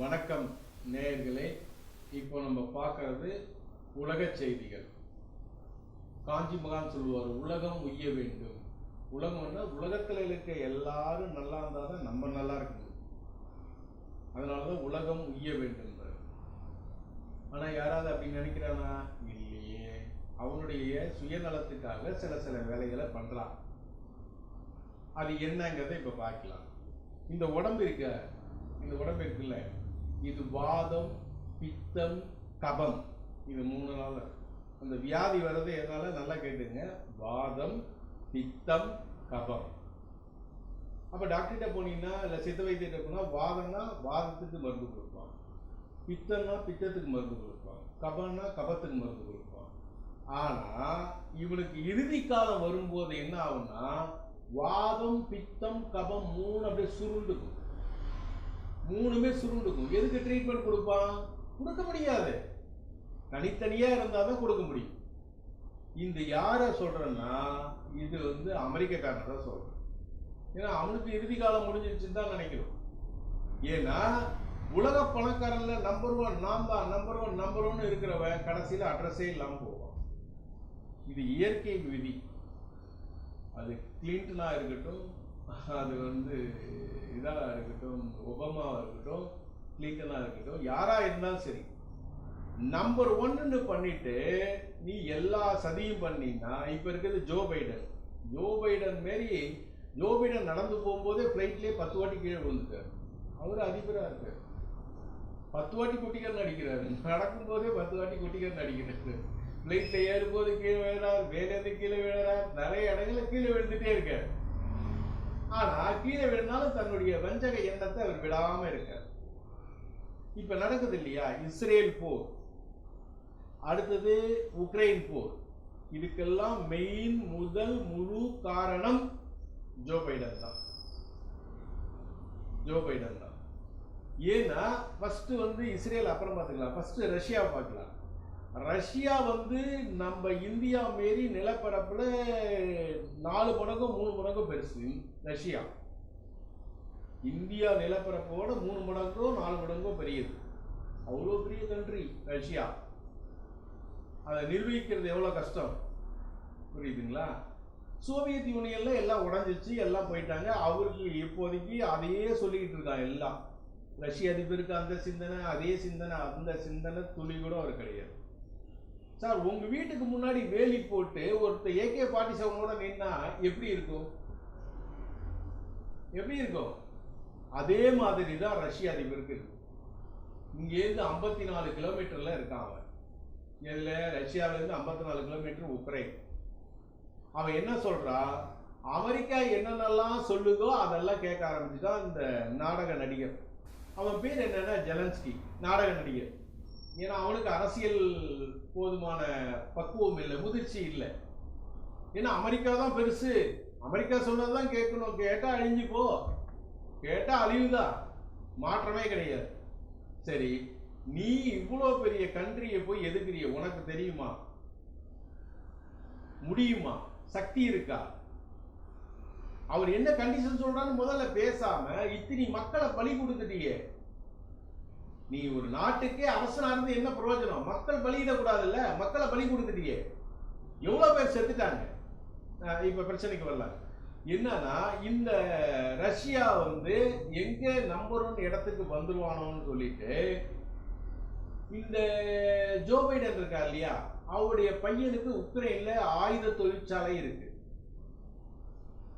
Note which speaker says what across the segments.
Speaker 1: வணக்கம் நேயர்களே. இப்போ நம்ம பார்க்கறது உலக செய்திகள். காஞ்சி மகான் சொல்லுவார் உலகம் உய்ய வேண்டும். உலகம்னா உலகத்தில் இருக்க எல்லாரும் நல்லா இருந்தால் தான் நம்ம நல்லா இருக்கணும். அதனால தான் உலகம் உய்ய வேண்டும் ஆனால் யாராவது அப்படி நினைக்கிறானா? இல்லையே. அவனுடைய சுயநலத்துக்காக சில சில வேலைகளை பண்ணுறான் அது என்னங்கிறத இப்போ பார்க்கலாம். இந்த உடம்பு இருக்க? இந்த உடம்பு இருக்குல்ல? இது வாதம் பித்தம் கபம். இது மூணு நாள் அந்த வியாதி வர்றது எதனால? நல்லா கேட்டுங்க. வாதம் பித்தம் கபம். அப்போ டாக்டர்கிட்ட போனீங்கன்னா இல்லை சித்த வைத்தியிட்ட போனால் வாதம்னா வாதத்துக்கு மருந்து கொடுப்பான் பித்தம்னா பித்தத்துக்கு மருந்து கொடுப்பான் கபம்னா கபத்துக்கு மருந்து கொடுப்பான் ஆனால் இவனுக்கு இறுதி காலம் வரும்போது என்ன ஆகும்னா வாதம் பித்தம் கபம் மூணு அப்படியே சுருண்டுக்கும். மூணுமே சுருண்டுக்கும். எதுக்கு ட்ரீட்மெண்ட் கொடுப்பான் கொடுக்க முடியாது. தனித்தனியாக இருந்தால் தான் கொடுக்க முடியும். இந்த யாரை சொல்கிறேன்னா இது வந்து அமெரிக்கக்காரனை தான் சொல்கிறேன் ஏன்னா அவனுக்கு இறுதி காலம் முடிஞ்சிருச்சுன்னு தான் நினைக்கிறோம். ஏன்னா உலக பணக்காரன்ல நம்பர் ஒன் நாம் தான் நம்பர் ஒன் நம்பர் ஒன் இருக்கிறவன் கடைசியில் அட்ரஸே இல்லாமல் போவான். இது இயற்கை விதி. அது கிளின்டனாக இருக்கட்டும் அது வந்து இதாக இருக்கட்டும் ஒபாமாவாக இருக்கட்டும் கிளின்டனாக இருக்கட்டும் யாராக இருந்தாலும் சரி நம்பர் ஒன்னுன்னு பண்ணிட்டு நீ எல்லா சதியும் பண்ணினா இப்போ இருக்கிறது ஜோ பைடன். ஜோ பைடன் மாரி ஜோ பைடன் நடந்து போகும்போதே ஃப்ளைட்லேயே பத்து வாட்டி கீழே விழுந்துட்டார். அவர் அதிபராக இருக்கார். பத்து வாட்டி குட்டிக்கர் நடிக்கிறாரு நடக்கும்போதே பத்து வாட்டி குட்டிக்கர் நடிக்கிறாரு ஃப்ளைட்டில் ஏறும்போது கீழே விழுறார் வேலையிலேருந்து கீழே விழுறார் நிறைய இடங்களில் கீழே விழுந்துட்டே இருக்கார். ஆனா கீழே விழுந்தாலும் தன்னுடைய வஞ்சக எண்ணத்தை அவர் விடாம இருக்கார். இப்ப நடக்குது இல்லையா? இஸ்ரேல் போர். அடுத்தது உக்ரைன் போர். இதுக்கெல்லாம் மெயின் முதல் முழு காரணம் ஜோ பைடன் தான். ஜோ பைடன் தான். ஏன்னா ஃபர்ஸ்ட் வந்து இஸ்ரேல் அப்புறம் பார்த்துக்கலாம். ஃபர்ஸ்ட் ரஷ்யாவை பார்க்கலாம். ரஷ்யா வந்து நம்ம இந்தியா மாரி நிலப்பரப்பில் நாலு மடங்கும் மூணு மடங்கும் பெருசு ரஷ்யா. இந்தியா நிலப்பரப்போட மூணு மடங்கோ நாலு மடங்கோ பெரியது. அவ்வளோ பெரிய கண்ட்ரி ரஷ்யா. அதை நிர்வகிக்கிறது எவ்வளோ கஷ்டம்? புரியுதுங்களா? சோவியத் யூனியனில் எல்லாம் உடஞ்சிச்சு எல்லாம் போயிட்டாங்க. அவருக்கு இப்போதைக்கு அதையே சொல்லிக்கிட்டு இருக்கான் எல்லாம். ரஷ்ய அதிபருக்கு அந்த சிந்தனை அதே சிந்தனை அந்த சிந்தனை துளி கூட அவர் கிடையாது. சார் உங்க வீட்டுக்கு முன்னாடி வேலி போட்டு ஒருத்தர் ஏகே ஃபார்ட்டி செவனோட நின்னா எப்படி இருக்கும்? எப்படி இருக்கும்? அதே மாதிரி தான் ரஷ்ய அதிபருக்கு இங்கேருந்து ஐம்பத்தி நாலு கிலோமீட்டர்ல இருக்கான் அவன். இதில் ரஷ்யாவிலேருந்து ஐம்பத்தி நாலு கிலோமீட்டர் உக்ரைன். அவன் என்ன சொல்றா? அமெரிக்கா என்னென்னலாம் சொல்லுதோ அதெல்லாம் கேட்க ஆரம்பிச்சுதான் இந்த நாடக நடிகர். அவன் பேர் என்னன்னா ஜெலன்ஸ்கி நாடக நடிகர். ஏன்னா அவனுக்கு அரசியல் போதுமான பக்குவம் இல்லை முதிர்ச்சி இல்லை. ஏன்னா அமெரிக்கா தான் பெருசு. அமெரிக்கா சொன்னதுதான் கேட்கணும். கேட்டால் அழிஞ்சு போ. கேட்டால் அழிவுதான் மாற்றமே கிடையாது. சரி நீ இவ்வளோ பெரிய கண்ட்ரியை போய் எதுக்குறிய உனக்கு தெரியுமா? முடியுமா? சக்தி இருக்கா? அவர் என்ன கண்டிஷன் சொல்றான்னு முதல்ல பேசாம இத்தனி மக்களை பலி கொடுத்துட்டியே. நீ ஒரு நாட்டுக்கே அரசனா இருந்து என்ன பிரயோஜனம்? மக்கள் பலியிடக்கூடாதுல்ல மக்களை பலி கொடுத்துட்டியே. எவ்வளவு பேர் செத்துட்டாங்க? இப்போ இப்ப பிரச்சனைக்கு வரலாம். என்னன்னா இந்த ரஷ்யா வந்து எங்க நம்பர் ஒன் இடத்துக்கு வந்துருவானோன்னு சொல்லிட்டு இந்த ஜோ பைடன் இருக்கா இல்லையா? அவருடைய பையனுக்கு உக்ரைன்ல ஆயுத தொழிற்சாலை இருக்கு.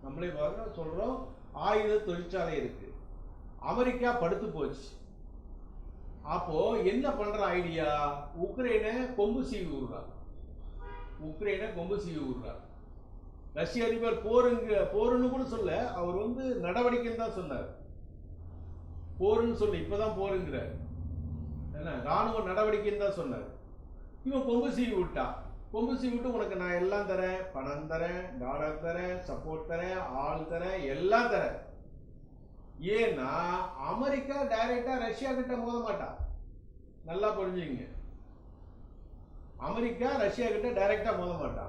Speaker 1: நம்மளே பார்க்க சொல்றோம் ஆயுத தொழிற்சாலை இருக்கு. அமெரிக்கா படுத்து போச்சு. அப்போ என்ன பண்ற ஐடியா உக்ரைனை கொம்பு சீவி விடுறார். உக்ரைனை கொம்பு சீவி விடுறார். ரஷ்ய அதிபர் போருங்க போருன்னு கூட சொல்ல அவர் வந்து நடவடிக்கைன்னு தான் சொன்னார். போருன்னு சொல்லி இப்பதான் போருங்கிறார். என்ன ராணுவ நடவடிக்கைன்னு தான் சொன்னார். இவன் கொம்பு சீவி விட்டா. கொம்பு சீவி விட்டு உனக்கு நான் எல்லாம் தரேன். பணம் தரேன் டாலர் தரேன் சப்போர்ட் தரேன் ஆள் தரேன் எல்லாம் தரேன். ஏன்னா அமெரிக்கா டைரக்டா ரஷ்யா கிட்ட மோத மாட்டா. நல்லா புரிஞ்சுங்க அமெரிக்கா ரஷ்யா கிட்ட டைரக்டா மோத மாட்டா.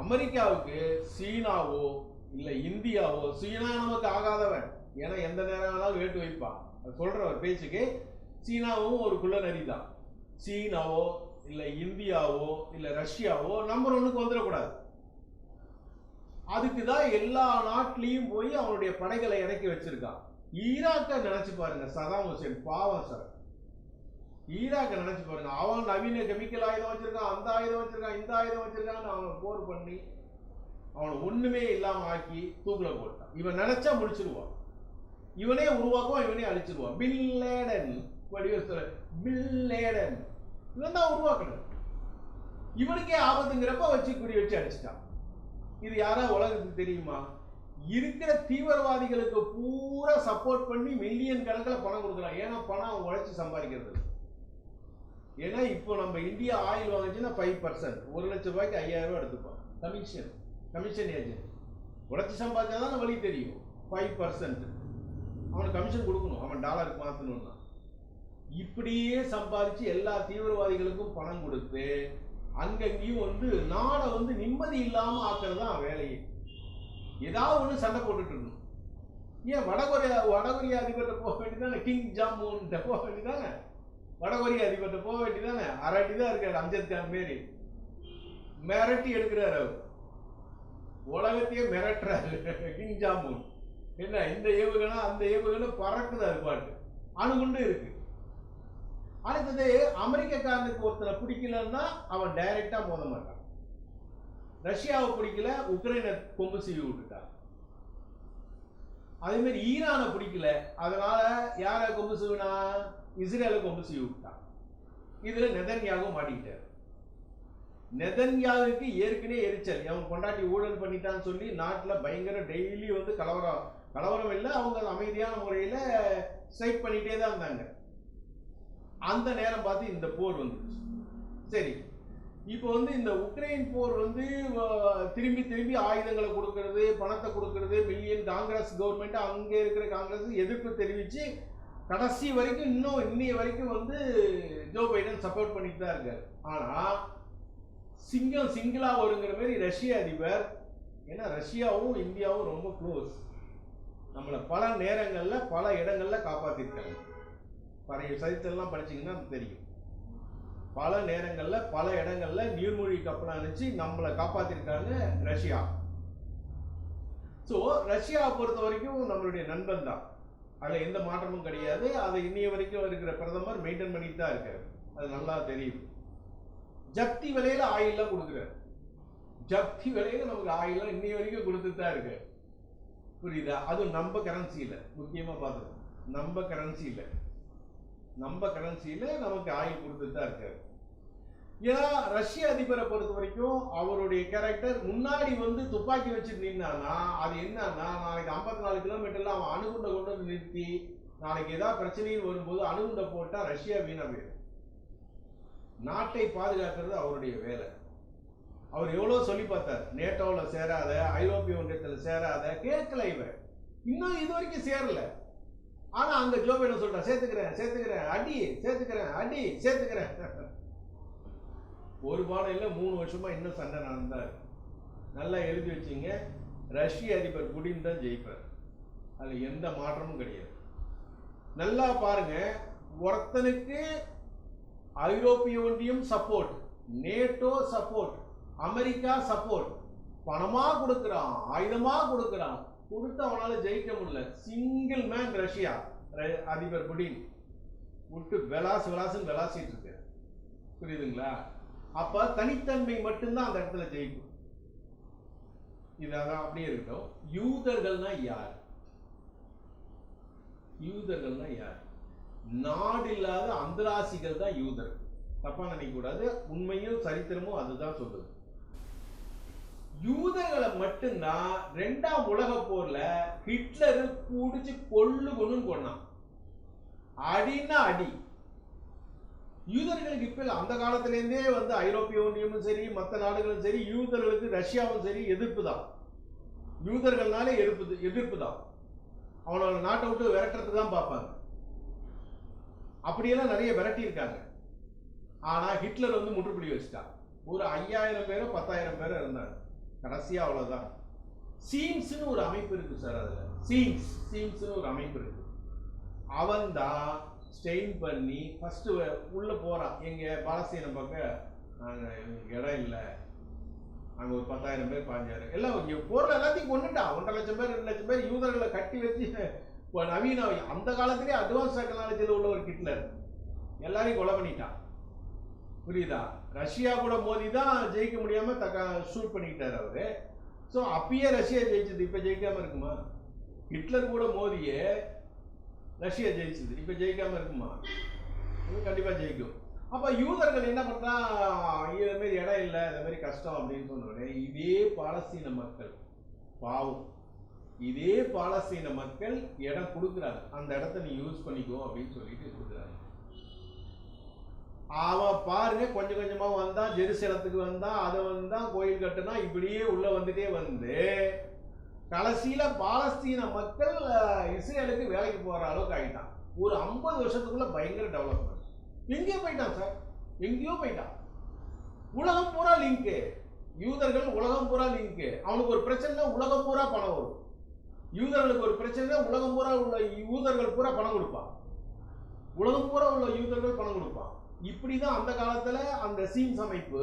Speaker 1: அமெரிக்காவுக்கு சீனாவோ இல்ல இந்தியாவோ சீனா நமக்கு ஆகாதவன். ஏன்னா எந்த நேரம் வேணாலும் வேட்டு வைப்பான் சொல்ற ஒரு பேச்சுக்கு சீனாவும் ஒரு குள்ள நரி தான் சீனாவோ இல்ல இந்தியாவோ இல்ல ரஷ்யாவோ நம்பர் ஒன்னுக்கு வந்துடக்கூடாது. அதுக்கு தான் எல்லா நாட்டிலையும் போய் அவனுடைய படைகளை இறக்கி வச்சிருக்கான். ஈராக்கை நினைச்சு பாருங்க சதாம் ஹுசேன் பாவம் சார். ஈராக்கை நினைச்சு பாருங்க அவன் நவீன கெமிக்கல் ஆயுதம் வச்சிருக்கான் அந்த ஆயுதம் வச்சிருக்கான் இந்த ஆயுதம் வச்சிருக்கான்னு அவனை போர் பண்ணி அவனை ஒண்ணுமே இல்லாம ஆக்கி தூக்குல போட்டான். இவன் நினைச்சா முடிச்சிருவான். இவனே உருவாக்குவான் இவனே அழிச்சிருவான். பில்லேடன் லேடன் வடிவத்துல பில் இவன் தான் உருவாக்கணும் இவனுக்கே ஆபத்துங்கிறப்ப வச்சு குறி வச்சு அடிச்சிட்டான். இது யாரா உலகத்துக்கு தெரியுமா? இருக்கிற தீவிரவாதிகளுக்கு பூரா சப்போர்ட் பண்ணி மில்லியன் கணக்கில் பணம் கொடுக்குறான். ஏன்னா பணம் அவங்க உழைச்சி சம்பாதிக்கிறது. ஏன்னா இப்போ நம்ம இந்தியா ஆயில் வாங்கிச்சுன்னா ஃபைவ் பர்சன்ட் ஒரு லட்சம் ரூபாய்க்கு ஐயாயிரம் ரூபாய் எடுத்துப்பான் கமிஷன் கமிஷன் ஏஜென்ட் உழைச்சி சம்பாதிச்சா தான் வழி தெரியும். ஃபைவ் பர்சன்ட் அவனுக்கு கமிஷன் கொடுக்கணும். அவன் டாலருக்கு மாற்றணும்னா இப்படியே சம்பாதிச்சு எல்லா தீவிரவாதிகளுக்கும் பணம் கொடுத்து அங்கங்கேயும் வந்து நாடை வந்து நிம்மதி இல்லாமல் ஆக்கிறது தான் வேலையே. ஏதாவது ஒன்று சண்டை போட்டுட்டு இருக்கணும் ஏன் வடகொரியா வடகொரியா அதிபர்கிட்ட போக வேண்டியதானே கிங் ஜாமூன் போக வேண்டியதானே வடகொரியா அதிபர்கிட்ட போக வேண்டியதானே அரட்டி தான் இருக்காரு அம்ஜத் கான் மாரி மிரட்டி எடுக்கிறார் அவர். உலகத்தையே மிரட்டுறாரு. கிங் ஜாமூன் என்ன இந்த ஏவுகணை அந்த ஏவுகணை அது பாட்டு. அணுகுண்டு இருக்குது அடுத்தது அமெரிக்கக்காரனுக்கு ஒருத்தரை பிடிக்கலன்னா அவன் டைரக்டா மோத மாட்டான். ரஷ்யாவை பிடிக்கல உக்ரைனை கொம்பு சீவி விட்டுட்டான். அதே மாதிரி ஈரானை பிடிக்கல அதனால யாரை கொம்பு சீவினா? இஸ்ரேலை கொம்பு சீவி விட்டான் இதுல நெதன்யாவும் மாட்டிக்கிட்டார். நெதன்யாவுக்கு ஏற்கனவே எரிச்சல். அவன் கொண்டாட்டி ஊழல் பண்ணிட்டான்னு சொல்லி நாட்டில் பயங்கர டெய்லி வந்து கலவரம் கலவரம் இல்லை அவங்க அமைதியான முறையில் ஸ்ட்ரைக் பண்ணிட்டே தான் இருந்தாங்க. அந்த நேரம் பார்த்து இந்த போர் வந்துச்சு சரி இப்போ வந்து இந்த உக்ரைன் போர் வந்து திரும்பி திரும்பி ஆயுதங்களை கொடுக்கறது பணத்தை கொடுக்கறது மில்லியன் காங்கிரஸ் கவர்மெண்ட் அங்கே இருக்கிற காங்கிரஸ் எதிர்ப்பு தெரிவித்து கடைசி வரைக்கும் இன்னும் இன்னைய வரைக்கும் வந்து ஜோ பைடன் சப்போர்ட் பண்ணிட்டு தான் இருக்காரு. ஆனால் சிங்கம் சிங்கிளாக வருங்கிற மாதிரி ரஷ்ய அதிபர் ஏன்னா ரஷ்யாவும் இந்தியாவும் ரொம்ப க்ளோஸ் நம்மளை பல நேரங்களில் பல இடங்களில் காப்பாற்றிருக்காங்க பழைய சரித்திரம்லாம் படிச்சீங்கன்னா தெரியும். பல நேரங்களில் பல இடங்களில் நீர்மூழ்கி கப்பலை அனுப்பிச்சு நம்மளை காப்பாற்றிருக்காங்க ரஷ்யா. ஸோ ரஷ்யாவை பொறுத்த வரைக்கும் நம்மளுடைய நண்பன் தான். அதில் எந்த மாற்றமும் கிடையாது. அதை இன்னைய வரைக்கும் இருக்கிற பிரதமர் மெயின்டைன் பண்ணிட்டு தான் இருக்காரு. அது நல்லா தெரியும் ஜப்தி விலையில் ஆயில்லாம் கொடுக்குறாரு. ஜப்தி விலையில் நமக்கு ஆயில்லாம் இன்னைய வரைக்கும் கொடுத்துட்டு தான் இருக்கு புரியுதா? அதுவும் நம்ம கரன்சியில் முக்கியமாக பார்த்துக்கணும். நம்ம கரன்சியில் நம்ம கரன்சியில் நமக்கு ஆயில் கொடுத்துட்டு தான் இருக்காரு. ஏன்னா ரஷ்ய அதிபரை பொறுத்த வரைக்கும் அவருடைய கேரக்டர் முன்னாடி வந்து துப்பாக்கி வச்சு நின்னானா அது என்னன்னா நாளைக்கு ஐம்பத்தி நாலு கிலோமீட்டர்ல அவன் அணுகுண்டை கொண்டு வந்து நிறுத்தி நாளைக்கு ஏதாவது பிரச்சனையில் வரும்போது அணுகுண்டை போட்டால் ரஷ்யா வீணா போயிடும். நாட்டை பாதுகாக்கிறது அவருடைய வேலை. அவர் எவ்வளோ சொல்லி பார்த்தார் நேட்டோவில் சேராத ஐரோப்பிய ஒன்றியத்தில் சேராத கேட்கல இவர். இன்னும் இது வரைக்கும் சேரலை. ஆனா அங்கே ஜோபி என்ன சொல்றா? சேர்த்துக்கிறேன் சேர்த்துக்கிறேன் அடி சேர்த்துக்கிறேன் அடி சேர்த்துக்கிறேன். ஒரு பாடம் இல்லை மூணு வருஷமா இன்னும் சண்டை நடந்தாரு நல்லா எழுதி வச்சிங்க. ரஷ்ய அதிபர் புடின் தான் ஜெயிப்பார். அதில் எந்த மாற்றமும் கிடையாது. நல்லா பாருங்க. ஒருத்தனுக்கு ஐரோப்பிய ஒன்றியம் support NATO support America support பணமாக கொடுக்குறான் ஆயுதமாக கொடுக்குறான். கொடுத்து அவனால ஜெயிக்க முடியல. சிங்கிள் மேன் ரஷ்யா அதிபர் புடின். விட்டு விளாசு விளாசுன்னு விளாசிட்டு இருக்கு. புரியுதுங்களா? அப்ப தனித்தன்மை மட்டும்தான் அந்த இடத்துல ஜெயிக்கும். இதான் அப்படியே இருக்கட்டும். யூதர்கள்னா யார்? யூதர்கள்னா யார்? நாடு இல்லாத அந்தராசிகள் தான் யூதர் தப்பா நினைக்க கூடாது உண்மையும் சரித்திரமும் அதுதான் சொல்லுது. யூதர்களை மட்டும்தான் ரெண்டாம் உலக போர்ல ஹிட்லரு குடிச்சு கொள்ளு கொன்னு கொன்னான். அடின்னா அடி. யூதர்களுக்கு இப்ப அந்த காலத்திலேருந்தே வந்து ஐரோப்பிய ஒன்றியமும் சரி மற்ற நாடுகளும் சரி யூதர்களுக்கு ரஷ்யாவும் சரி எதிர்ப்பு தான். யூதர்கள்னாலே எதிர்ப்பு எதிர்ப்பு தான். அவனோட நாட்டை விட்டு விரட்டுறது தான் பார்ப்பாங்க. அப்படியெல்லாம் நிறைய விரட்டியிருக்காங்க. ஆனால் ஹிட்லர் வந்து முற்றுப்புள்ளி வச்சுட்டான். ஒரு ஐயாயிரம் பேரோ பத்தாயிரம் பேரோ இருந்தாங்க கடைசியாக அவ்வளோதான் சீம்ஸ்னு ஒரு அமைப்பு இருக்குது சார் அதில். சீம்ஸ் சீம்ஸ்னு ஒரு அமைப்பு இருக்குது அவன் தான் ஸ்டெயின் பண்ணி ஃபஸ்ட்டு உள்ளே போகிறான் எங்கள் பாலஸ்தீனம் பக்கம் நாங்கள் எங்களுக்கு இடம் இல்லை. அங்கே ஒரு பத்தாயிரம் பேர் பாஞ்சாயிரம் எல்லாம் இங்க பொருள் எல்லாத்தையும் கொண்டுட்டான் ஒன்றரை லட்சம் பேர் ரெண்டு லட்சம் பேர் யூதர்களை கட்டி வச்சு இப்போ நவீன அந்த காலத்திலே அட்வான்ஸ் டெக்னாலஜியில் உள்ள ஒரு கிட்லர் எல்லாரையும் கொலை பண்ணிட்டான். புரியுதா? ரஷ்யா கூட மோதி தான் ஜெயிக்க முடியாமல் தக்க ஷூட் பண்ணிக்கிட்டார் அவர். ஸோ அப்பயே ரஷ்யா ஜெயிச்சது இப்போ ஜெயிக்காமல் இருக்குமா? ஹிட்லர் கூட மோதியே ரஷ்யா ஜெயிச்சது இப்போ ஜெயிக்காமல் இருக்குமா? கண்டிப்பாக ஜெயிக்கும். அப்போ யூதர்கள் என்ன பண்ணுறா இதுமாரி இடம் இல்லை இந்த மாதிரி கஷ்டம் அப்படின்னு சொன்ன இதே பாலஸ்தீன மக்கள் பாவம். இதே பாலஸ்தீன மக்கள் இடம் கொடுக்குறாங்க. அந்த இடத்த நீ யூஸ் பண்ணிக்கோ அப்படின்னு சொல்லிட்டு கொடுக்குறாங்க. அவன் பாருங்க கொஞ்சம் கொஞ்சமாக வந்தான் ஜெருசலத்துக்கு வந்தான் அதை வந்தான் கோயில் கட்டுனா இப்படியே உள்ளே வந்துட்டே வந்து கடைசியில் பாலஸ்தீன மக்கள் இஸ்ரேலுக்கு வேலைக்கு போகிற அளவுக்கு ஆகிட்டான் ஒரு ஐம்பது வருஷத்துக்குள்ள பயங்கர டெவலப்மெண்ட் எங்கேயோ போயிட்டான் சார் எங்கேயோ போயிட்டான். உலகம் பூரா லிங்க்கு யூதர்கள் உலகம் பூரா லிங்க்கு அவனுக்கு ஒரு பிரச்சனை உலகம் பூரா பணம் வரும். யூதர்களுக்கு ஒரு பிரச்சனை உலகம் பூரா உள்ள யூதர்கள் பூரா பணம் கொடுப்பான். உலகம் பூரா உள்ள யூதர்கள் பணம் கொடுப்பான். இப்படிதான் அந்த காலத்துல அந்த சீன்ஸ் அமைப்பு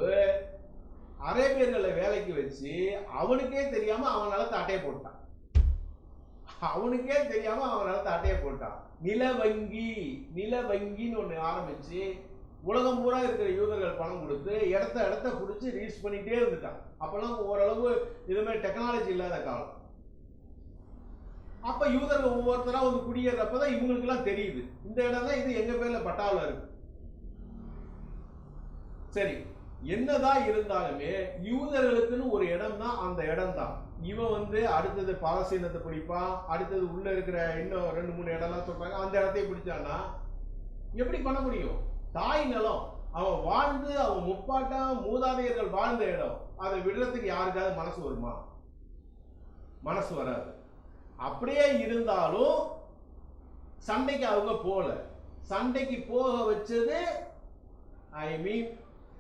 Speaker 1: அரேபியர்களை வேலைக்கு வச்சு அவனுக்கே தெரியாம அவன் நிலத்தை அட்டையை போட்டான். அவனுக்கே தெரியாம அவன் நிலத்தை அட்டையை போட்டான். நில வங்கி நில வங்கின்னு ஒண்ணு ஆரம்பிச்சு உலகம் பூரா இருக்கிற யூதர்கள் பணம் கொடுத்து இடத்த இடத்த பிடிச்சி ரீச் பண்ணிட்டே இருந்துட்டான். அப்பெல்லாம் ஓரளவு இது மாதிரி டெக்னாலஜி இல்லாத காலம். அப்ப யூதர்கள் ஒவ்வொருத்தரா வந்து குடியேறப்பதான் இவங்களுக்கு எல்லாம் தெரியுது. இந்த இடம் தான் இது எங்க பேர்ல பட்டாவில் இருக்கு சரி என்னதான் இருந்தாலுமே யூதர்களுக்குன்னு ஒரு இடம் தான் அந்த இடம் தான் இவன் வந்து அடுத்தது பாலசீனத்தை பிடிப்பான் அடுத்தது உள்ள இருக்கிற இன்னும் ரெண்டு மூணு இடம்லாம் சொல்றாங்க அந்த இடத்தையும் பிடிச்சான்னா எப்படி பண்ண முடியும்? தாய் நிலம். அவன் வாழ்ந்து அவன் முப்பாட்டம் மூதாதையர்கள் வாழ்ந்த இடம். அதை விடுறதுக்கு யாருக்காவது மனசு வருமா? மனசு வராது. அப்படியே இருந்தாலும் சண்டைக்கு அவங்க போகல. சண்டைக்கு போக வச்சது ஐ மீன்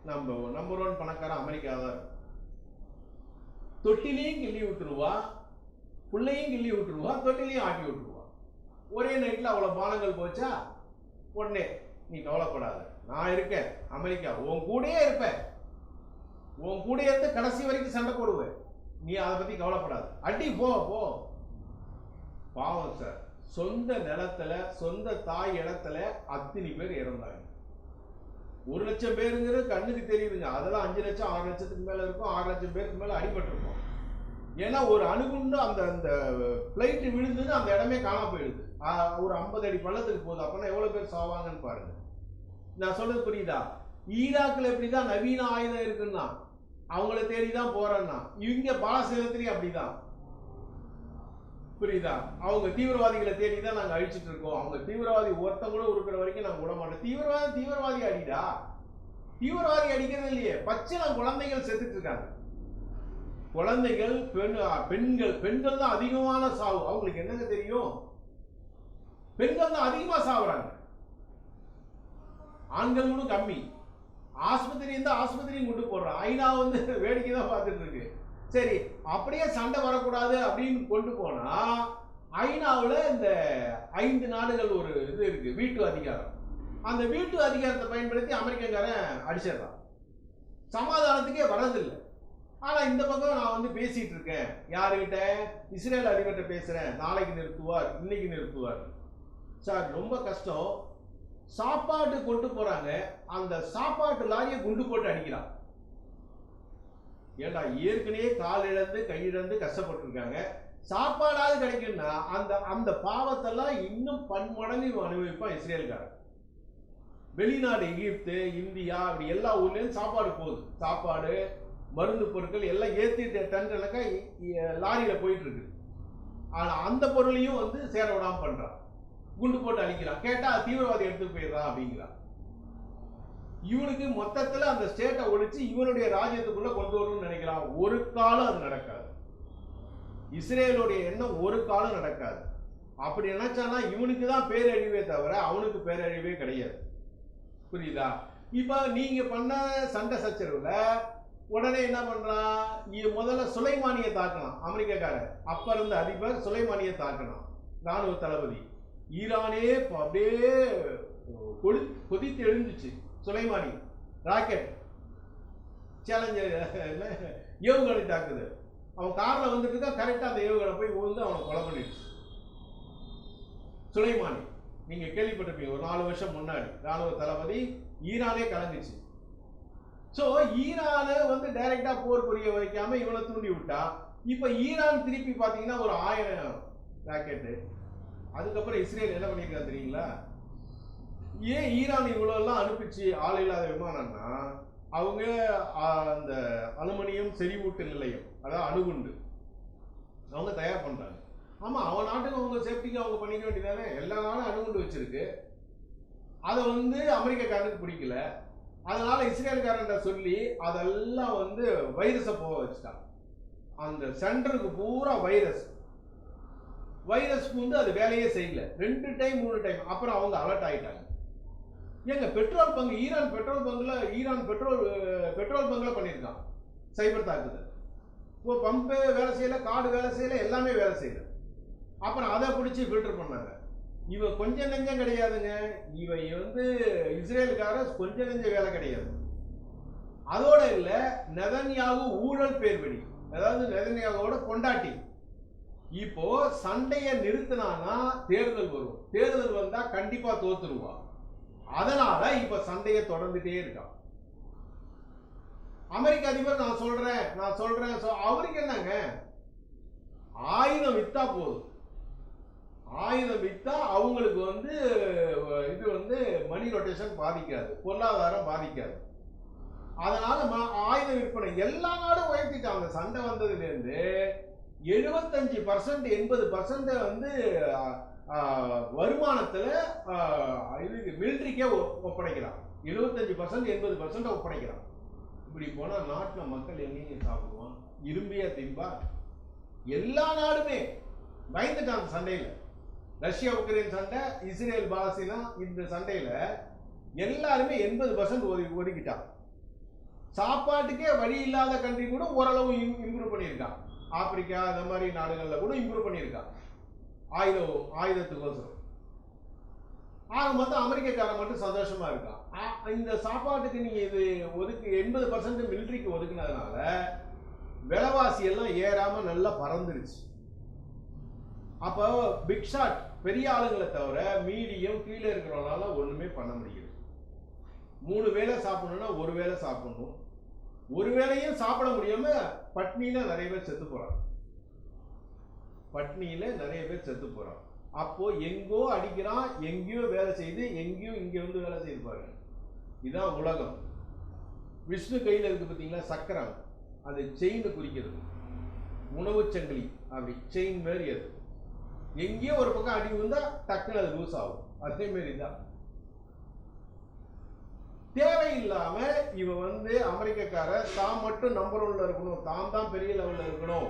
Speaker 1: நம்ம நம்பர் ஒன் பணக்காரன் அமெரிக்கா தான் இருக்கும். தொட்டிலையும் கிள்ளி விட்டுருவா பிள்ளையும் கிள்ளி விட்டுருவா தொட்டிலையும் ஆட்டி விட்டுருவா. ஒரே நைட்டில் அவ்வளோ பானங்கள் போச்சா? உடனே நீ கவலைப்படாத நான் இருக்கேன் அமெரிக்கா உன் கூடயே இருப்பேன். உன் கூட இருந்து கடைசி வரைக்கும் சண்டை போடுவேன். நீ அதை பற்றி கவலைப்படாது. அடி போ போ. பாவம் சார். சொந்த நிலத்துல சொந்த தாய் இடத்துல அத்தனை பேர் இறந்தாங்க. ஒரு லட்சம் பேருங்கிறது கண்ணுக்கு தெரியுதுங்க. அதெல்லாம் அஞ்சு லட்சம் ஆறு லட்சத்துக்கு மேலே இருக்கும். ஆறு லட்சம் பேருக்கு மேலே அடிபட்டிருக்கும். ஏன்னா ஒரு அணுகுண்டு அந்த அந்த ஃப்ளைட்டு விழுந்துன்னு அந்த இடமே காணாம போயிடுது. ஒரு ஐம்பது அடி பள்ளத்துக்கு போகுது. அப்போனா எவ்வளோ பேர் சாவாங்கன்னு பாருங்க. நான் சொல்றது புரியுதா? ஈராக்கில் எப்படி தான் நவீன ஆயுதம் இருக்குன்னா அவங்கள தேடி தான் போகிறேன்னா இங்கே பாலசேலத்துலேயும் அப்படி அப்படிதான். புரியுதா? அவங்க தீவிரவாதிகளை தேடி தான் நாங்கள் அழிச்சிட்டு இருக்கோம். அவங்க தீவிரவாதி ஒருத்தவங்களும் இருக்கிற வரைக்கும் நாங்கள் விட மாட்டோம். தீவிரவாதி தீவிரவாதி அடிடா. தீவிரவாதி அடிக்கிறது இல்லையே. பச்சை நான் குழந்தைகள் செத்துட்டு இருக்காங்க. குழந்தைகள் பெண் பெண்கள் பெண்கள் தான் அதிகமான சாவு. அவங்களுக்கு என்னங்க தெரியும்? பெண்கள் தான் அதிகமாக சாவுறாங்க. ஆண்களும் கூட கம்மி. ஆஸ்பத்திரி இருந்தால் ஆஸ்பத்திரியும் கொண்டு போடுறான். ஐநா வந்து வேடிக்கை தான் பார்த்துட்டு இருக்கு. சரி அப்படியே சண்டை வரக்கூடாது அப்படின்னு கொண்டு போனா ஐநாவில் இந்த ஐந்து நாடுகள் ஒரு இது இருக்கு வீட்டு அதிகாரம். அந்த வீட்டு அதிகாரத்தை பயன்படுத்தி அமெரிக்கக்காரன் அடிச்சிடறான். சமாதானத்துக்கே வரதில்லை ஆனால் இந்த பக்கம் நான் வந்து பேசிட்டு இருக்கேன். யாருக்கிட்ட இஸ்ரேல் அதிபர்கிட்ட பேசுகிறேன் நாளைக்கு நிறுத்துவார் இன்னைக்கு நிறுத்துவார். சார் ரொம்ப கஷ்டம். சாப்பாடு கொண்டு போகிறாங்க அந்த சாப்பாட்டு லாரியை குண்டு போட்டு அடிக்கிறான். ஏண்டா ஏற்கனவே கால் இழந்து கையிழந்து கஷ்டப்பட்டுருக்காங்க. சாப்பாடாவது கிடைக்கும்னா அந்த அந்த பாவத்தெல்லாம் இன்னும் பன்மடங்கு இவன் அனுபவிப்பான் இஸ்ரேல்காரன். வெளிநாடு எகிப்து இந்தியா அப்படி எல்லா ஊர்லேயும் சாப்பாடு போகுது. சாப்பாடு மருந்து பொருட்கள் எல்லாம் ஏற்றிட்டு டன் லாரியில் இ- ஆனால் போயிட்டு அந்த பொருளையும் வந்து சேர விடாமல் பண்ணுறான் குண்டு போட்டு அழிக்கிறான். கேட்டால் தீவிரவாதி எடுத்துகிட்டு போயிடுறான் அப்படிங்கிறான். இவனுக்கு மொத்தத்தில் அந்த ஸ்டேட்டை ஒழிச்சு இவனுடைய ராஜ்யத்துக்குள்ளே கொண்டு வரணும்னு நினைக்கிறான் ஒரு காலம் அது நடக்காது. இஸ்ரேலுடைய எண்ணம் ஒரு காலம் நடக்காது. அப்படி நினைச்சானா இவனுக்கு தான் பேரழிவே தவிர அவனுக்கு பேரழிவே கிடையாது. புரியுதா? இப்போ நீங்கள் பண்ண சண்டை சச்சரவில் உடனே என்ன பண்ணுறான் இ- முதல்ல சுலைமானியை தாக்கலாம். அமெரிக்காக்காரன். அப்போ இருந்த அதிபர் சுலைமானியை தாக்கலாம். ராணுவ தளபதி. ஈரானே அப்படியே கொதி கொதித்து எழுந்துச்சு. Soleimani rocket. சேலஞ்சர் ஏவுகணை தாக்குது. அவன் காரில் வந்துட்டு தான் கரெக்டாக அந்த ஏவுகணை போய் விழுந்து அவனை கொலை பண்ணிடுச்சு. சுலைமானி நீங்கள் கேள்விப்பட்டிருப்பீங்க ஒரு நாலு வருஷம் முன்னாடி ராணுவ தளபதி ஈரானே கலந்துச்சு ஸோ ஈரானை வந்து டைரெக்டாக போர் புரிய வைக்காம இவனை தூண்டி விட்டா இப்போ ஈரான் திருப்பி பார்த்தீங்கன்னா ஒரு ஆயிரம் ராக்கெட்டு அதுக்கப்புறம் இஸ்ரேல் என்ன பண்ணியிருக்காங்க தெரியுங்களா? ஏன் ஈரான் இவ்வளோலாம் அனுப்பிச்சு ஆள் இல்லாத விமானம்னா அவங்க அந்த அலுமினியம் செறிவூட்டு நிலையம் அதாவது அணுகுண்டு அவங்க தயார் பண்ணுறாங்க ஆமாம் அவன் நாட்டுக்கு அவங்க சேஃப்டிக்கு அவங்க பண்ணிக்க வேண்டியதானே? எல்லா நாளும் அணுகுண்டு வச்சிருக்கு. அதை வந்து அமெரிக்காக்காரனுக்கு பிடிக்கல. அதனால இஸ்ரேல்காரன்ட்ட சொல்லி அதெல்லாம் வந்து வைரஸை போக வச்சுட்டான் அந்த சென்டருக்கு பூரா வைரஸ். வைரஸ்க்கு வந்து அது வேலையே செய்யல. ரெண்டு டைம் மூணு டைம். அப்புறம் அவங்க அலர்ட் ஆகிட்டாங்க ஏங்க பெட்ரோல் பங்கு ஈரான் பெட்ரோல் பங்கில் ஈரான் பெட்ரோல் பெட்ரோல் பங்கில் பண்ணியிருக்கான். சைபர் தாக்குதல். இப்போ பம்பு வேலை செய்யல காடு வேலை செய்யல எல்லாமே வேலை செய்யல. அப்புறம் அதை பிடிச்சி ஃபில்டர் பண்ணாங்க. இவன் கொஞ்சம் நெஞ்சம் கிடையாதுங்க. இவன் வந்து இஸ்ரேலுக்கார கொஞ்சம் நெஞ்ச வேலை கிடையாது. அதோட இல்லை நெதன்யாவு ஊழல் பேர்வழி. அதாவது நெதன்யாவோட கொண்டாட்டி. இப்போ சண்டையை நிறுத்தினானா தேர்தல் வரும். தேர்தல் வந்தால் கண்டிப்பாக தோத்துருவான் அதனால இப்ப சண்டையை தொடர்ந்துட்டே இருக்கான். அமெரிக்க அதிபர் நான் சொல்றேன் நான் சொல்றேன் அவருக்கு என்னங்க? ஆயுதம் வித்தா போதும். ஆயுதம் வித்தா அவங்களுக்கு வந்து இது வந்து மணி ரொட்டேஷன் பாதிக்காது பொருளாதாரம் பாதிக்காது. அதனால ம- ஆயுத விற்பனை எல்லா நாடும் உயர்த்திட்டாங்க. சண்டை வந்ததுலேருந்து எழுபத்தஞ்சு பர்சன்ட் எண்பது பர்சன்ட் வந்து வருமானத்தில் அஹ், மிலிட்ரிக்கே ஒப்படைக்கிறான். எழுபத்தஞ்சு பர்சன்ட் எண்பது பர்சன்ட் ஒப்படைக்கிறான். இப்படி போனால் நாட்டில் மக்கள் எங்கேயும் சாப்பிடுவான். இரும்பியா திம்பா. எல்லா நாடுமே பயந்துட்டாங்க சண்டையில். ரஷ்யா உக்ரைன் சண்டை இஸ்ரேல் பாலஸ்தீனா இந்த சண்டையில் எல்லாருமே எண்பது பர்சன்ட் ஒதுக்கிட்டான். சாப்பாட்டுக்கே வழி இல்லாத கண்ட்ரி கூட ஓரளவு இம்ப்ரூவ் பண்ணியிருக்கான். ஆப்பிரிக்கா அந்த மாதிரி நாடுகளில் கூட இம்ப்ரூவ் பண்ணியிருக்கான். ஆயுதம் ஆயுதத்துக்கோசரம் ஆக மொத்தம் அமெரிக்கக்காரன் மட்டும் சந்தோஷமா இருக்கான் இந்த சாப்பாட்டுக்கு நீங்க இது ஒதுக்கு எண்பது பர்சன்ட் மிலிட்ரிக்கு ஒதுக்குனதுனால விலைவாசி எல்லாம் ஏறாம நல்லா பறந்துருச்சு. அப்போ பிக் ஷாட் பெரிய ஆளுங்களை தவிர மீடியம் கீழே இருக்கிறவங்களால ஒன்றுமே பண்ண முடியல. மூணு வேளை சாப்பிடணும்னா ஒரு வேளை சாப்பிடணும். ஒரு வேளையும் சாப்பிட முடியாம பட்னியில நிறைய பேர் செத்து போறாங்க. பட்னியில் நிறைய பேர் செத்து போகிறான் அப்போது எங்கோ அடிக்கிறான் எங்கேயோ வேலை செய்து எங்கேயோ இங்கே வந்து வேலை செய்து இதுதான் உலகம். விஷ்ணு கையில் இருக்குது பார்த்தீங்களா சக்கரம். அது செயின் குறிக்கிறது. உணவு சங்கிலி. அப்படி செயின் மாதிரி அது. எங்கேயோ ஒரு பக்கம் அடி வந்தால் டக்குன்னு அது லூஸ் ஆகும். அதே மாதிரி தான் தேவையில்லாம இவன் வந்து அமெரிக்கக்கார தான் மட்டும் நம்பர் ஒன்ல இருக்கணும். தான் தான் பெரிய லெவல்ல இருக்கணும்.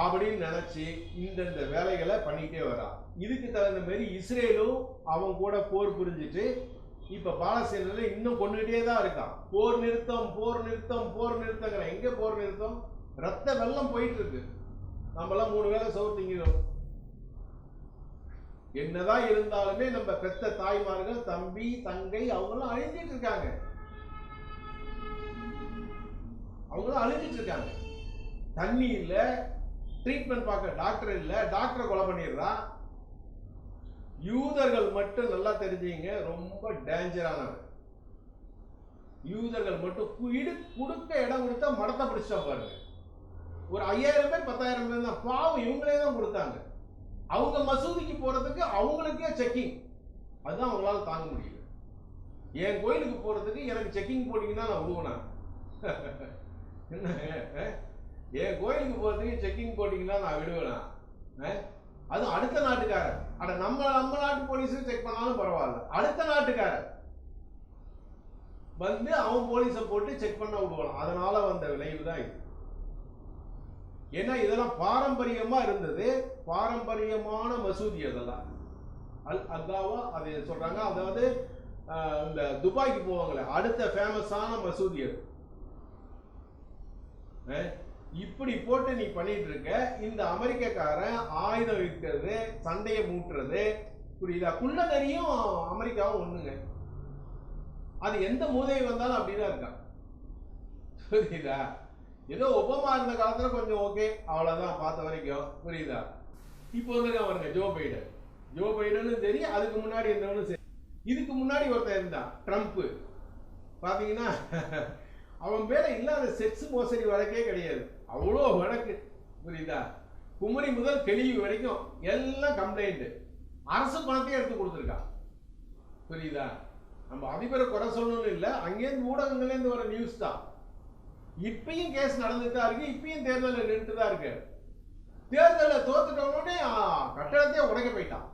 Speaker 1: அப்படின்னு நினச்சி இந்தந்த வேலைகளை பண்ணிக்கிட்டே வரா இதுக்கு தகுந்த மாதிரி இஸ்ரேலும் அவன் கூட போர் புரிஞ்சிட்டு இப்போ பாலஸ்தீனில் இன்னும் கொண்டுகிட்டே தான் இருக்கான். போர் நிறுத்தம் போர் நிறுத்தம் போர் நிறுத்தங்கிற எங்கே போர் நிறுத்தம்? ரத்த வெள்ளம் போயிட்டு இருக்கு நம்மளாம் மூணு வேளை சோறு திங்கிறோம் என்னதான் இருந்தாலுமே நம்ம பெத்த தாய்மார்கள் தம்பி தங்கை அவங்களாம் அழிஞ்சிட்டு இருக்காங்க. அவங்களாம் அழிஞ்சிட்டு இருக்காங்க. தண்ணி இல்லை ட்ரீட்மெண்ட் பார்க்க டாக்டர் இல்லை டாக்டரை கொலை பண்ணிடுறான். யூதர்கள் மட்டும் நல்லா தெரிஞ்சுங்க ரொம்ப டேஞ்சரானவர் யூதர்கள் மட்டும் இடு கொடுக்க இடம் கொடுத்தா மடத்தை பிடிச்சிட்டா பாருங்க. ஒரு ஐயாயிரம் பேர் பத்தாயிரம் பேர் தான் பாவம் இவங்களே தான் கொடுத்தாங்க. அவங்க மசூதிக்கு போகிறதுக்கு அவங்களுக்கே செக்கிங் அதுதான் அவங்களால தாங்க முடியல. என் கோயிலுக்கு போகிறதுக்கு எனக்கு செக்கிங் போட்டிங்கன்னா நான் விடுவேனா என்ன ஏன் என் கோயிலுக்கு போகிறதுக்கு செக்கிங் போட்டிங்கன்னா நான் விடுவேனா? அஹ்? அதுவும் அடுத்த நாட்டுக்காரன் அட நம்ம நம்ம நாட்டு போலீஸும் செக் பண்ணாலும் பரவாயில்ல. அடுத்த நாட்டுக்காரன் வந்து அவன் போலீஸை போட்டு செக் பண்ண விடுவான். அதனால வந்த விளைவு தான் இது. ஏன்னா இதெல்லாம் பாரம்பரியமாக இருந்தது. பாரம்பரியமான மசூதி அதெல்லாம். அல் அல்லாவா அதை சொல்கிறாங்க அதாவது வந்து இந்த துபாய்க்கு போவாங்களே அடுத்த ஃபேமஸான மசூதி அது. இப்படி போட்டு நீ பண்ணிட்டு இருக்க இந்த அமெரிக்கக்காரன் ஆயுதம் விற்கிறது சண்டையை மூட்டுறது புரியுதா? குள்ளநரியும் அமெரிக்காவும் ஒண்ணுங்க. அது எந்த மூதை வந்தாலும் அப்படிதான் இருக்கான் புரியுதா? ஏதோ ஒபாமா இருந்த காலத்துல கொஞ்சம் ஓகே அவ்வளவுதான் பார்த்த வரைக்கும். புரியுதா? இப்போ வந்து அவருங்க ஜோ பைடன். ஜோ பைடனும் சரி அதுக்கு முன்னாடி இருந்தவனும் சரி. இதுக்கு முன்னாடி ஒருத்தன் இருந்தான் ட்ரம்ப். பாத்தீங்கன்னா அவன் பேர இல்லாத செக்ஸ் மோசடி வழக்கே கிடையாது. அவ்வளோ வழக்கு. புரியுதா? குமரி முதல் தெளிவு வரைக்கும் எல்லாம் கம்ப்ளைண்ட்டு அரசு பணத்தையும் எடுத்து கொடுத்துருக்கா. புரியுதா? நம்ம அதிபரை குறை சொல்லணும்னு இல்லை அங்கேருந்து ஊடகங்கள்லேருந்து வர நியூஸ் தான். இப்பயும் கேஸ் நடந்துட்டு தான் இருக்கு இப்பயும் தேர்தலில் நின்றுட்டு தான் இருக்கு. தேர்தலில் தோத்துட்டவனே கட்டடத்தையே உடைக்க போயிட்டான்.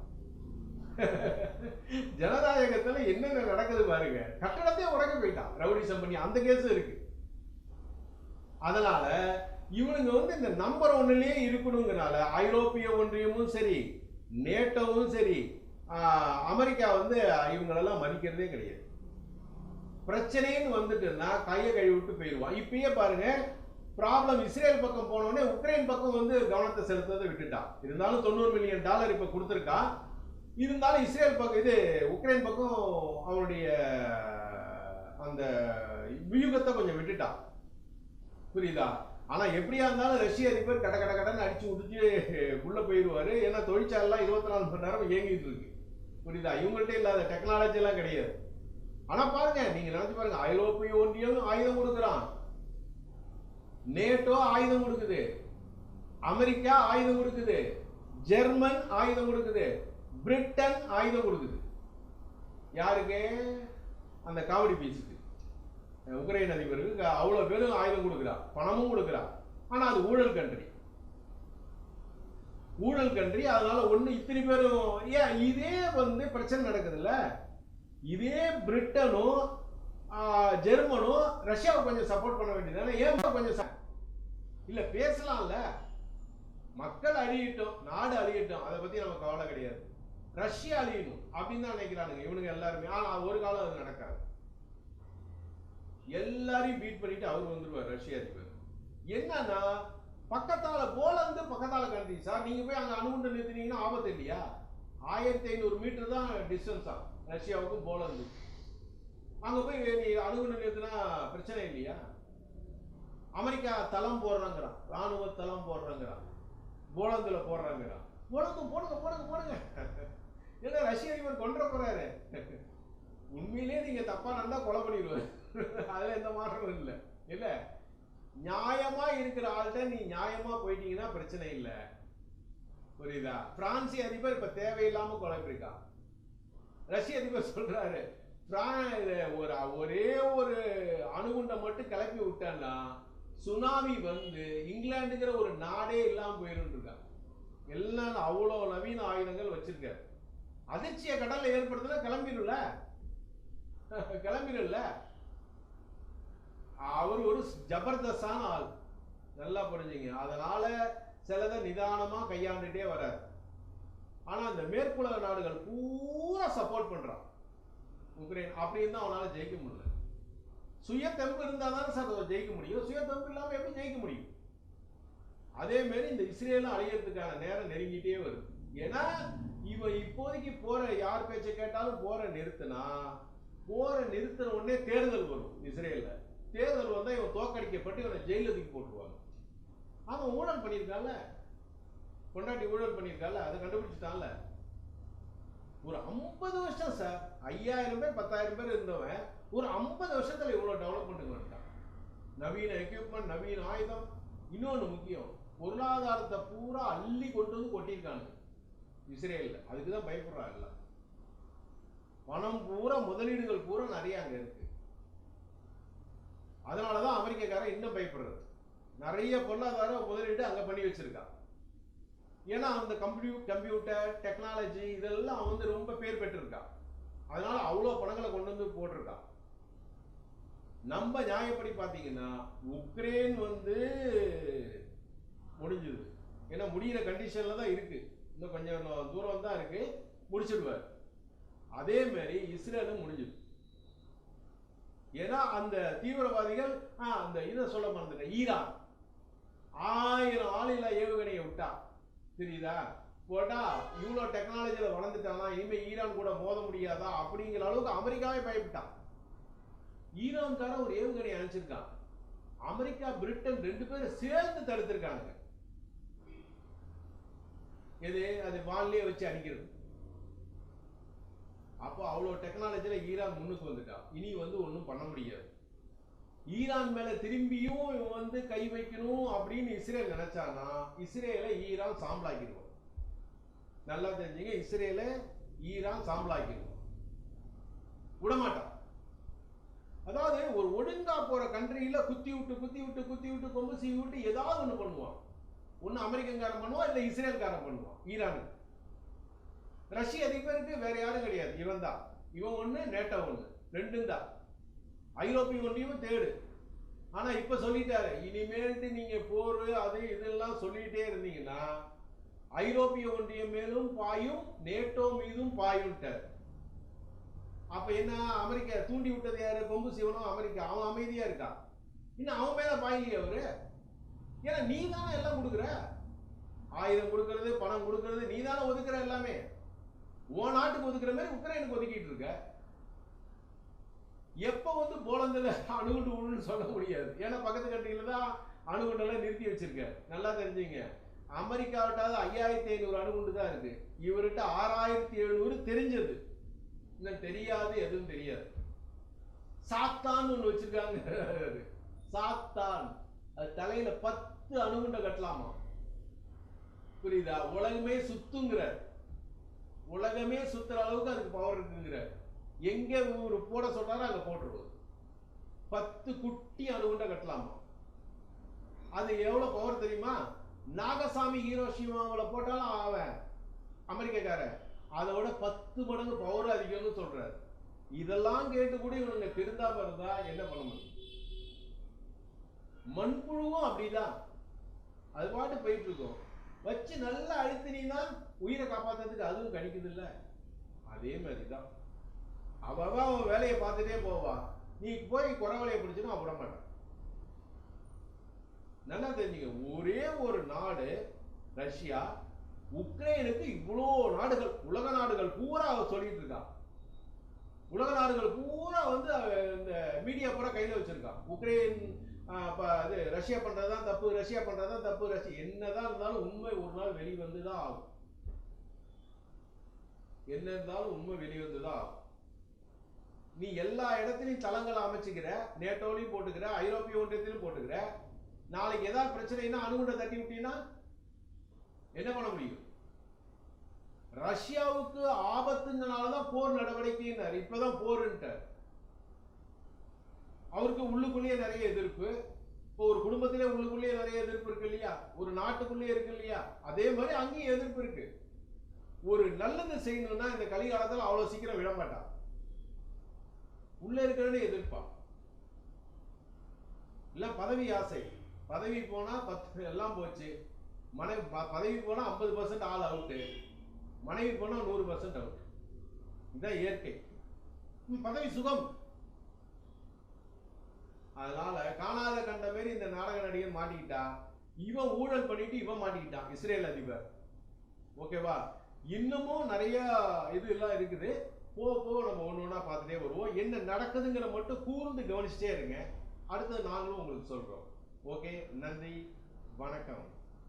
Speaker 1: ஜனநாயகத்தில் என்னென்ன நடக்குது பாருங்க. கட்டணத்தையே உடைக்க போயிட்டான். ரவுடிசம் பண்ணி அந்த கேஸும் இருக்கு. அதனால இவனுங்க வந்து இந்த நம்பர் ஒன்றுலேயே இருக்கணுங்கிறனால ஐரோப்பிய ஒன்றியமும் சரி நேட்டோவும் சரி அமெரிக்கா வந்து இவங்களெல்லாம் மதிக்கிறதே கிடையாது. பிரச்சனைன்னு வந்துட்டுன்னா கையை கழுவி விட்டு போயிடுவான். இப்பயே பாருங்க ப்ராப்ளம் இஸ்ரேல் பக்கம் போனோடனே உக்ரைன் பக்கம் வந்து கவனத்தை செலுத்துறதை விட்டுட்டான். இருந்தாலும் தொண்ணூறு மில்லியன் டாலர் இப்போ கொடுத்துருக்கா இருந்தாலும் இஸ்ரேல் பக்கம் இது உக்ரைன் பக்கம் அவனுடைய அந்த வியூகத்தை கொஞ்சம் விட்டுட்டான். புரியுதா? ஆனால் எப்படியா இருந்தாலும் ரஷ்ய அதிபர் கட கட கடன்னு அடிச்சு உடிச்சு உள்ளே போயிடுவார் ஏன்னா தொழிற்சாலைலாம் இருபத்தி நாலு மணி நேரம் இயங்கிட்டு இருக்கு. புரியுதா? இவங்கள்ட்ட இல்லாத டெக்னாலஜிலாம் கிடையாது. ஆனால் பாருங்க நீங்கள் நினச்சி பாருங்க. ஐரோப்பிய ஒன்றியம் ஆயுதம் கொடுக்குறான். நேட்டோ ஆயுதம் கொடுக்குது. அமெரிக்கா ஆயுதம் கொடுக்குது. ஜெர்மன் ஆயுதம் கொடுக்குது. பிரிட்டன் ஆயுதம் கொடுக்குது. யாருக்கு? அந்த காவடி பீஸுக்கு உக்ரைன் அதிபருக்கு அவ்வளோ பேரும் ஆயுதம் கொடுக்குறா பணமும் கொடுக்குறா. ஆனால் அது ஊழல் கண்ட்ரி ஊழல் கண்ட்ரி அதனால ஒன்று இத்தனை பேரும் ஏன் இதே வந்து பிரச்சனை நடக்குதுல்ல? இதே பிரிட்டனும் ஜெர்மனும் ரஷ்யாவை கொஞ்சம் சப்போர்ட் பண்ண வேண்டியது ஏன் கொஞ்சம் இல்லை பேசலாம்ல. மக்கள் அழியட்டும் நாடு அழியட்டும் அதை பற்றி நமக்கு கவலை கிடையாது. ரஷ்யா அழியணும் அப்படின்னு தான் நினைக்கிறானுங்க இவனுங்க எல்லாருமே. ஆனால் ஒரு காலம் அது நடக்காது. எல்லாரையும் பீட் பண்ணிட்டு அவர் வந்துருவார் ரஷ்ய அதிபர். என்னன்னா பக்கத்தால போலந்து பக்கத்தால கண்ட்ரி சார் நீங்க போய் அங்க அணுகுண்டு நிறுத்தினீங்கன்னா ஆபத்து இல்லையா? ஆயிரத்தி ஐநூறு மீட்டர் தான் டிஸ்டன்ஸா ரஷ்யாவுக்கும் போலந்து. அங்க போய் நீ அணுகுண்டு நிறுத்தினா பிரச்சனை இல்லையா? அமெரிக்கா தளம் போடுறாங்கிறான். ராணுவ தளம் போடுறாங்கிறான். போலந்துல போடுறாங்கிறான். போலந்து போடுங்க போடுங்க போடுங்க. ஏன்னா ரஷ்ய அதிபர் கொண்டு போறாரு? உண்மையிலேயே நீங்க தப்பா நடந்தா கொலை பண்ணிடுவாரு. அதுல எந்த மாற்றமும் இல்லை. இல்ல? நியாயமா இருக்கிற ஆள்கிட்ட நீ நியாயமா போயிட்டீங்கன்னா பிரச்சனை இல்லை. புரியுதா? பிரான்சி அதிபர் இப்ப தேவையில்லாம குழப்பிருக்கான் ரஷ்ய அதிபர் சொல்றாரு ஒரு ஒரே ஒரு அணுகுண்டை மட்டும் கிளப்பி விட்டான்னா சுனாமி வந்து இங்கிலாந்துங்கிற ஒரு நாடே இல்லாம போயிரும் இருக்கான் எல்லாம் அவ்வளோ நவீன ஆயுதங்கள் வச்சிருக்காரு. அதிர்ச்சியை கடல்ல ஏற்படுத்தினா கிளம்பிடும்ல கிளம்பிடும்ல அவர் ஒரு ஜபர்தஸ்தான ஆள். நல்லா புரிஞ்சுங்க. அதனால சிலதை நிதானமா கையாண்டுட்டே வரார். ஆனா அந்த மேற்குலக நாடுகள் பூரா சப்போர்ட் பண்றான். உக்ரைன் அப்படின்னு தான் அவனால ஜெயிக்க முடியல. சுய தெம்பு இருந்தால் தானே சார் அதை ஜெயிக்க முடியும். சுய தெம்பு இல்லாமல் எப்படி ஜெயிக்க முடியும்? அதே மாதிரி இந்த இஸ்ரேலும் அழியறதுக்கான நேரம் நெருங்கிட்டே வருது. ஏன்னா இவன் இப்போதைக்கு போற யார் பேச்சை கேட்டாலும் போற நிறுத்தினா போற நிறுத்தின உடனே தேர்தல் வரும் இஸ்ரேலில். தேர்தல் வந்தால் இவன் தோக்கடிக்கப்பட்டு இவனை ஜெயில தூக்கி போட்டுருவாங்க. அவன் ஊழல் பண்ணியிருக்கான்ல. கொண்டாட்டி ஊழல் பண்ணியிருக்கால அதை கண்டுபிடிச்சிட்டான்ல. ஒரு ஐம்பது வருஷம் சார் ஐயாயிரம் பேர் பத்தாயிரம் பேர் இருந்தவன் ஒரு ஐம்பது வருஷத்தில் இவ்வளோ டெவலப்மெண்ட் வந்துட்டான். நவீன எக்யூப்மெண்ட் நவீன ஆயுதம். இன்னொன்று முக்கியம் பொருளாதாரத்தை பூரா அள்ளி கொண்டு வந்து கொட்டியிருக்கானுங்க இஸ்ரேலில். அதுக்கு தான் பயப்படுறான் எல்லாம் பணம் பூரா முதலீடுகள் பூரா நிறைய இருக்குது அதனால தான் அமெரிக்கக்காரன் இன்னும் பயப்படுறது நிறைய பொருளாதார முதலீடு அங்கே பண்ணி வச்சுருக்கான். ஏன்னா அந்த கம்ப்யூ கம்ப்யூட்டர் டெக்னாலஜி இதெல்லாம் அவன் வந்து ரொம்ப பேர் பெற்றிருக்கான். அதனால் அவ்வளோ பணங்களை கொண்டு வந்து போட்டிருக்கான். நம்ம நியாயப்படி பார்த்தீங்கன்னா உக்ரைன் வந்து முடிஞ்சுது. ஏன்னா முடிகிற கண்டிஷனில் தான் இருக்குது இன்னும் கொஞ்சம் தூரம் தான் இருக்குது முடிச்சிடுவார். அதே மாதிரி இஸ்ரேலும் முடிஞ்சுது. ஏன்னா அந்த தீவிரவாதிகள் அந்த இதை சொல்ல மறந்துட்டேன். ஈரான். ஆயிரம் ஆளில்லா ஏவுகணையை விட்டா. தெரியுதா? போட்டா இவ்வளோ டெக்னாலஜியில் வளர்ந்துட்டானா? இனிமேல் ஈரான் கூட மோத முடியாதா? அப்படிங்கிற அளவுக்கு அமெரிக்காவே பயப்பட்டான். ஈரான்காரன் ஒரு ஏவுகணை அனுப்பிச்சிருக்கான். அமெரிக்கா பிரிட்டன் ரெண்டு பேரும் சேர்ந்து தடுத்திருக்காங்க எது? அது வான்லயே வச்சு அடிக்கிறது. அப்போ அவ்வளோ டெக்னாலஜியில் ஈரான் முன்னுக்கு வந்துட்டான் இனி வந்து ஒன்றும் பண்ண முடியாது. ஈரான் மேலே திரும்பியும் இவன் வந்து கை வைக்கணும் அப்படின்னு இஸ்ரேல் நினச்சானா இஸ்ரேலை ஈரான் சாம்பலாக்கிடுவோம் நல்லா தெரிஞ்சுங்க இஸ்ரேலை ஈரான் சாம்பலாக்கிடுவோம் விடமாட்டான். அதாவது ஒரு ஒழுங்கா போற கண்ட்ரியில குத்தி விட்டு குத்தி விட்டு குத்தி விட்டு கொம்பு சீவி விட்டு ஏதாவது ஒன்று பண்ணுவான். ஒன்று அமெரிக்கன்காரன் பண்ணுவான் இல்லை இஸ்ரேல்காரன் பண்ணுவான் ஈரானுக்கு. ரஷ்ய அதிபருக்கு வேற யாரும் கிடையாது. இவன் தான். இவன் ஒண்ணு நேட்டோ ஒன்று ரெண்டும் தான். ஐரோப்பிய ஒன்றியமும் தேடு. ஆனா இப்ப சொல்லிட்டாரு இனிமேல்ட்டு நீங்க போர் அது இதெல்லாம் சொல்லிட்டே இருந்தீங்கன்னா ஐரோப்பிய ஒன்றியம் மேலும் பாயும் நேட்டோ மீதும் பாயும்ட்டார். அப்ப என்ன அமெரிக்கா தூண்டி விட்டது யாரு? கொம்பு சிவனும் அமெரிக்கா. அவன் அமைதியா இருக்கான். இன்னும் அவன் மேல பாயலையே அவரு? ஏன்னா நீ தானே எல்லாம் கொடுக்குற? ஆயுதம் கொடுக்கறது பணம் கொடுக்கறது நீ தானே ஒதுக்குற எல்லாமே. உன் நாட்டுக்கு ஒதுக்குற மாதிரி உக்ரைனுக்கு ஒதுக்கிட்டு இருக்க. எப்போ வந்து போலந்தில் அணுகுண்டு விழுன்னு சொல்ல முடியாது. ஏன்னா பக்கத்து கண்ட்ரியில தான் அணுகுண்டெல்லாம் நிறுத்தி வச்சிருக்க. நல்லா தெரிஞ்சுங்க. அமெரிக்காவிட்டாவது ஐயாயிரத்தி ஐநூறு அணுகுண்டு தான் இருக்கு. இவர்கிட்ட ஆறாயிரத்தி எழுநூறு தெரிஞ்சது. இன்னும் தெரியாது எதுவும் தெரியாது. சாத்தான் ஒன்று வச்சிருக்காங்க. சாத்தான். அது தலையில பத்து அணுகுண்டை கட்டலாமா? புரியுதா? உலகமே சுத்துங்கிற உலகமே சுத்துற அளவுக்கு அதுக்கு பவர் இருக்குங்கிற. எங்க ஒரு போட சொல்றாரோ அங்க போட்டுருவோம். பத்து குட்டி அணுகுண்டை கட்டலாமா? அது எவ்வளவு பவர் தெரியுமா? நாகசாமி ஹீரோஷிமாவில் போட்டாலும் அவன் அமெரிக்கக்காரன். அதோட பத்து மடங்கு பவர் அதிகம்னு சொல்றாரு. இதெல்லாம் கேட்டு கூட இவனுங்க திருந்தாம இருந்தா என்ன பண்ண முடியும்? மண்புழுவும் அப்படிதான். அது பாட்டு போயிட்டு இருக்கோம். வச்சு நல்லா அழுத்தினா உயிரை காப்பாத்துறதுக்கு அதுவும் கிடைக்குது இல்ல அதே மாதிரிதான். அவ அவ அவன் வேலையை பார்த்துட்டே போவான் நீ போய் குறவலையை பிடிச்சினா விட மாட்டான் நல்லா தெரிஞ்சுங்க ஒரே ஒரு நாடு ரஷ்யா. உக்ரைனுக்கு இவ்வளோ நாடுகள் உலக நாடுகள் பூரா அவ சொல்லிட்டு இருக்கா. உலக நாடுகள் பூரா வந்து இந்த மீடியா பூரா கையில் வச்சிருக்கான் உக்ரைன் அப்போ அது ரஷ்யா பண்ணுறது தான் தப்பு ரஷ்யா பண்ணுறது தான் தப்பு ரஷ்யா என்னதான் இருந்தாலும் உண்மை ஒரு நாள் வெளிவந்து தான் ஆகும். என்ன இருந்தாலும் உண்மை வெளிவந்து தான் ஆகும். நீ எல்லா இடத்துலையும் தளங்களை அமைச்சுக்கிற நேட்டோலையும் போட்டுக்கிற ஐரோப்பிய ஒன்றியத்திலும் போட்டுக்கிற நாளைக்கு ஏதாவது பிரச்சனைனா அணுகுண்டை தட்டி விட்டீங்கன்னா என்ன பண்ண முடியும்? ரஷ்யாவுக்கு ஆபத்துங்கனாலதான் போர் நடவடிக்கைன்னாரு. இப்போதான் போருன்ட்டார். அவருக்கு உள்ளுக்குள்ளேயே நிறைய எதிர்ப்பு. இப்போ ஒரு குடும்பத்திலே உள்ளுக்குள்ளேயே நிறைய எதிர்ப்பு இருக்கு இல்லையா? ஒரு நாட்டுக்குள்ளேயே இருக்கு இல்லையா? அதே மாதிரி அங்கேயும் எதிர்ப்பு இருக்கு. ஒரு நல்லது செய்யணும்னா இந்த கலிகாலத்தில் அவ்வளோ சீக்கிரம் விட மாட்டான். உள்ள இருக்கிறவனே எதிர்ப்பான். இல்லை பதவி ஆசை. பதவி போனால் பத்து எல்லாம் போச்சு. மனைவி ப- பதவி போனால் ஐம்பது பர்சன்ட் ஆள் அவுட்டு மனைவி போனால் நூறு பர்சன்ட் அவுட் இதுதான் இயற்கை. பதவி சுகம். அதனால காணாத கண்ட மாரி இந்த நாடக நடிகை மாட்டிக்கிட்டா இவன் ஊழல் பண்ணிட்டு இவன் மாட்டிக்கிட்டான் இஸ்ரேல் அதிபர். ஓகேவா? இன்னமும் நிறைய இது எல்லாம் இருக்குது. போக போக நம்ம ஒன்று ஒன்றா பார்த்துட்டே வருவோம். என்ன நடக்குதுங்கிற மட்டும் கூர்ந்து கவனிச்சுட்டே இருங்க. அடுத்தது நாங்களும் உங்களுக்கு சொல்கிறோம் ஓகே? நன்றி. வணக்கம்.